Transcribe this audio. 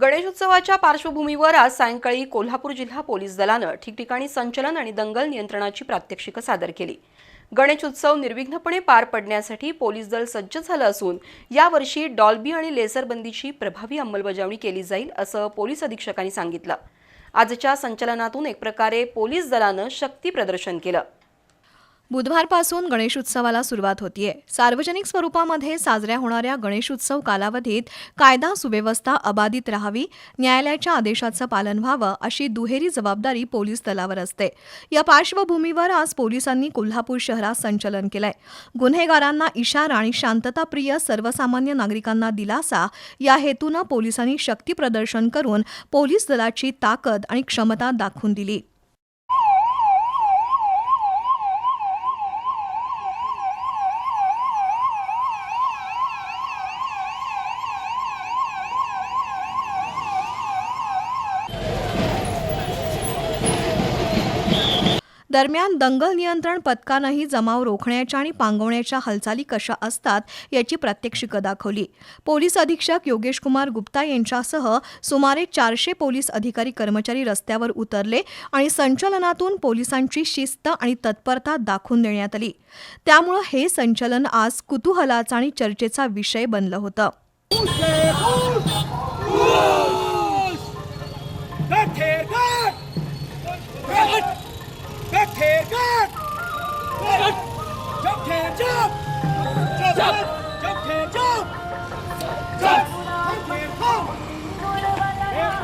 गणेशोत्सवाच्या पार्श्वभूमीवर आज सायंकाळी कोल्हापूर जिल्हा पोलीस दलानं ठिकठिकाणी संचलन आणि दंगल नियंत्रणाची प्रात्यक्षिकं सादर केली. गणेशोत्सव निर्विघ्नपणे पार पडण्यासाठी पोलीस दल सज्ज झालं असून यावर्षी डॉल्बी आणि लेसरबंदीची प्रभावी अंमलबजावणी केली जाईल असं पोलीस अधीक्षकांनी सांगितलं. आजच्या संचलनातून एक प्रकारे पोलीस दलानं शक्ती प्रदर्शन केलं. बुधवारपासून गणेशोत्सवाला सुरुवात होतीये. सार्वजनिक स्वरूपामध्ये साजऱ्या होणाऱ्या गणेशोत्सव कालावधीत कायदा सुव्यवस्था अबाधित राहावी न्यायालयाच्या आदेशाचं पालन व्हावं अशी दुहेरी जबाबदारी पोलीस दलावर असते. या पार्श्वभूमीवर आज पोलिसांनी कोल्हापूर शहरात संचलन केलंय. गुन्हेगारांना इशारा आणि शांतताप्रिय सर्वसामान्य नागरिकांना दिलासा या हेतूनं पोलिसांनी शक्ती प्रदर्शन करून पोलीस दलाची ताकद आणि क्षमता दाखवून दिली. दरम्यान दंगल नियंत्रण पथकानंही जमाव रोखण्याच्या आणि पांगवण्याच्या हालचाली कशा असतात याची प्रात्यक्षिकं दाखवली. पोलीस अधीक्षक योगेश कुमार गुप्ता यांच्यासह सुमारे चारशे पोलीस अधिकारी कर्मचारी रस्त्यावर उतरले आणि संचलनातून पोलिसांची शिस्त आणि तत्परता दाखवून देण्यात आली. त्यामुळं हे संचलन आज कुतूहलाचा आणि चर्चेचा विषय बनलं होतं.